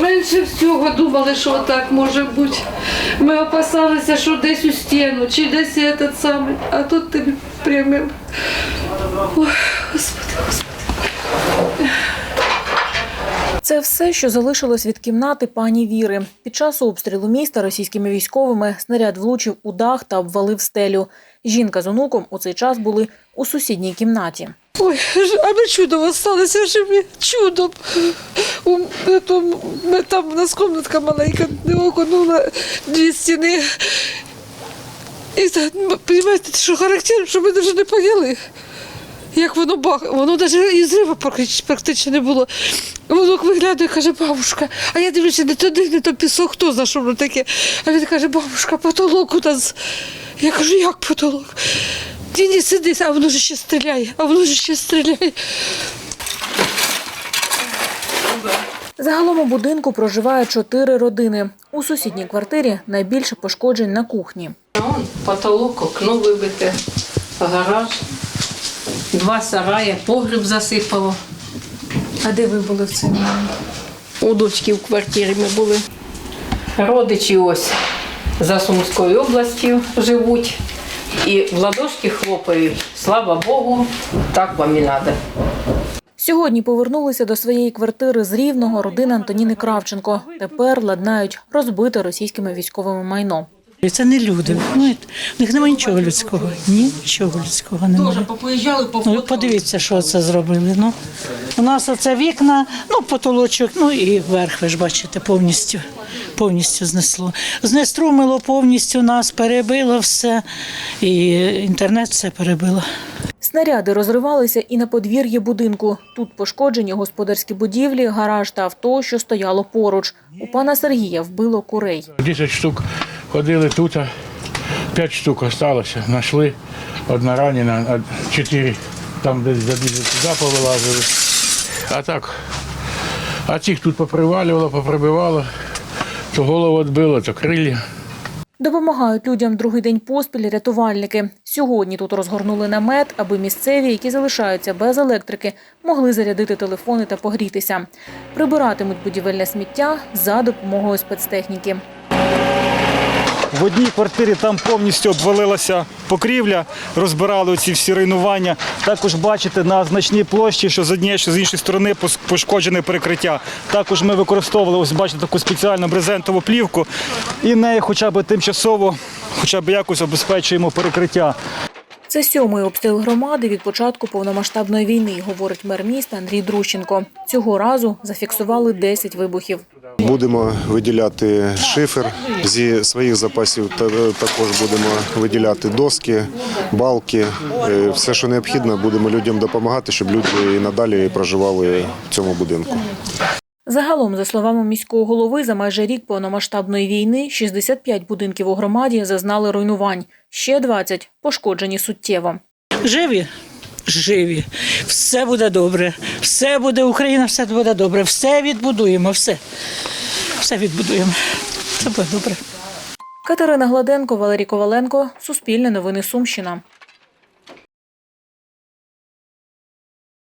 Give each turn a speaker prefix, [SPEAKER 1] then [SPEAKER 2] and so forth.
[SPEAKER 1] Менше всього думали, що так може бути. Ми опасалися, що десь у стіну, чи десь этот самий, а тут тобі прямим. Ой, Господи, Господи.
[SPEAKER 2] Це все, що залишилось від кімнати пані Віри. Під час обстрілу міста російськими військовими снаряд влучив у дах та обвалив стелю. Жінка з онуком у цей час були у сусідній кімнаті.
[SPEAKER 1] Ой, ж- а ми чудом осталися живі. Чудом. У, ми, там у нас комнатка маленька, не окно на дві стіни. І ну, розумієте, що характерно, що ми навіть не поняли. Як воно бах, воно навіть і зриву практично не було. Воно виглядає, каже, бабушка, а я дивлюся, не туди, не то пісок, хто за що воно таке. А він каже, бабушка, потолок у нас. Я кажу, як потолок? Ні, ні, сиди, а воно ж ще стріляє, а воно ж ще стріляє.
[SPEAKER 2] Загалом у будинку проживає чотири родини. У сусідній квартирі найбільше пошкоджень на кухні.
[SPEAKER 3] Потолок, окно вибите, гараж, два сараї, погріб засипало.
[SPEAKER 2] А де ви були в цей момент?
[SPEAKER 3] У дочки в квартирі ми були. Родичі ось за Сумською областю живуть. І в ладошки хлопають. Слава Богу, так вам і треба.
[SPEAKER 2] Сьогодні повернулися до своєї квартири з Рівного родина Антоніни Кравченко. Тепер ладнають розбите російськими військовими майно.
[SPEAKER 4] Це не люди. розумієте? В них немає нічого людського. Нічого людського немає. Ну, подивіться, що це зробили. Ну, у нас оце вікна, ну, потолочок, ну і верх, ви ж бачите, повністю, повністю знесло. Знеструмило повністю нас, перебило все, і інтернет все перебило.
[SPEAKER 2] Снаряди розривалися і на подвір'ї будинку. Тут пошкоджені господарські будівлі, гараж та авто, що стояло поруч. У пана Сергія вбило курей.
[SPEAKER 5] 10 штук ходили тут, 5 штук осталося. Знайшли одна ранена, чотири там десь забігли туди повилазили. А так, а цих тут попривалювало, поприбивало, то голову відбило, то крилля.
[SPEAKER 2] Допомагають людям другий день поспіль рятувальники. Сьогодні тут розгорнули намет, аби місцеві, які залишаються без електрики, могли зарядити телефони та погрітися. Прибиратимуть будівельне сміття за допомогою спецтехніки.
[SPEAKER 6] В одній квартирі там повністю обвалилася покрівля, розбирали ці всі руйнування. Також бачите на значній площі, що з однієї, що з іншої сторони пошкоджене перекриття. Також ми використовували ось бачите таку спеціальну брезентову плівку і нею хоча б тимчасово, хоча б якось обезпечуємо перекриття.
[SPEAKER 2] Це сьомий обстріл громади від початку повномасштабної війни, говорить мер міста Андрій Друщенко. Цього разу зафіксували 10 вибухів.
[SPEAKER 7] Будемо виділяти шифер зі своїх запасів. та- Також будемо виділяти доски, балки, е, все, що необхідно, будемо людям допомагати, щоб люди і надалі проживали в цьому будинку.
[SPEAKER 2] Загалом, за словами міського голови, за майже рік повномасштабної війни 65 будинків у громаді зазнали руйнувань. Ще 20 пошкоджені суттєво.
[SPEAKER 4] Живі? Живі. Все буде добре. Все буде Україна, все буде добре. Все відбудуємо, все. Все відбудуємо. Все буде добре.
[SPEAKER 2] Катерина Гладенко, Валерій Коваленко, Суспільне новини Сумщина.